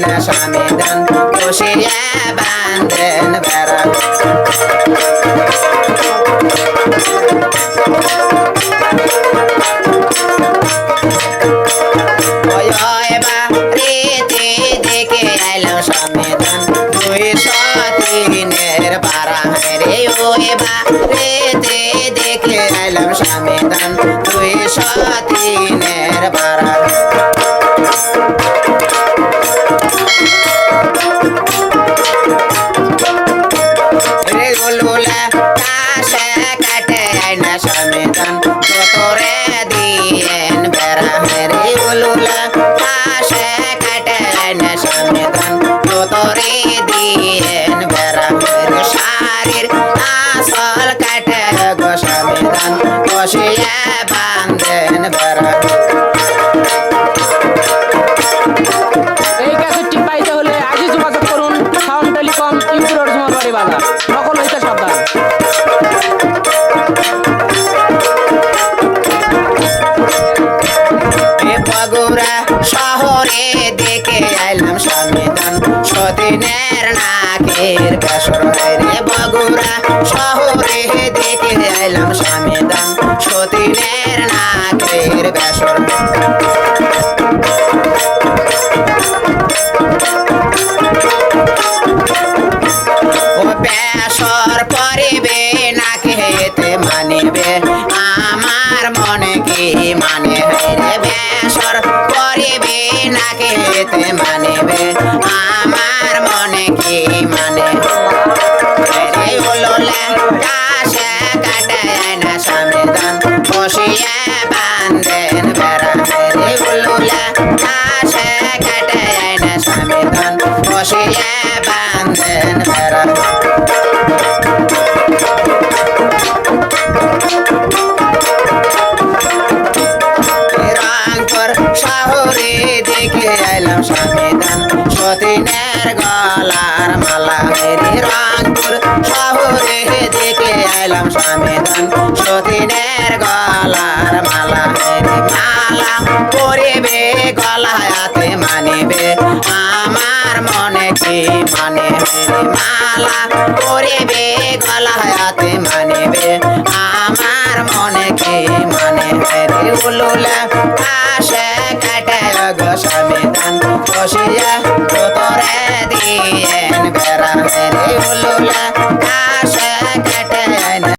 না স্বামী খুশিয়া বান্ধেন বেড়া ওই ওই বা রেতে দেখে আইলাম সমেদন দুইশো তিনের বারা রে ওই বা রেতে দেখে আইলাম সমেদন দুইশো তিনের বারা রে কষিয়ে বান্ধেন বেড়া এই ক্যাসেটটি পাইতে হলে আজই যোগাযোগ করুন সাউন্ড টেলিকম ইউরোর জমাবাড়ি বাজার। নকল হইতে সাবধান। বগুড়া শহরে দেখে আইলাম সমিধান সদিনের নাকের বেসর রে বগুড়া শহরে দেখে এলাম সমিধান সতীনের নাকের বেসর। ও বেসর পরিবে নাকে হেতে মানিবে। সমিধান বসিয়ে বান্ধেন বেড়া রংপুর শহরে দেখে আইলাম সমিধান সতীনের গলার মালা মেরে রংপুর শহরে দেখে আইলাম সমিধান সতীনের গলার মালা মানে মালা করিবে গলায়াতে মানিবে। আমার মনে কে মানে উলুলা আশে কাটে গোস্বামী দান বসিয়া তোরে দিয়েন বেড়া মেরে উলুলা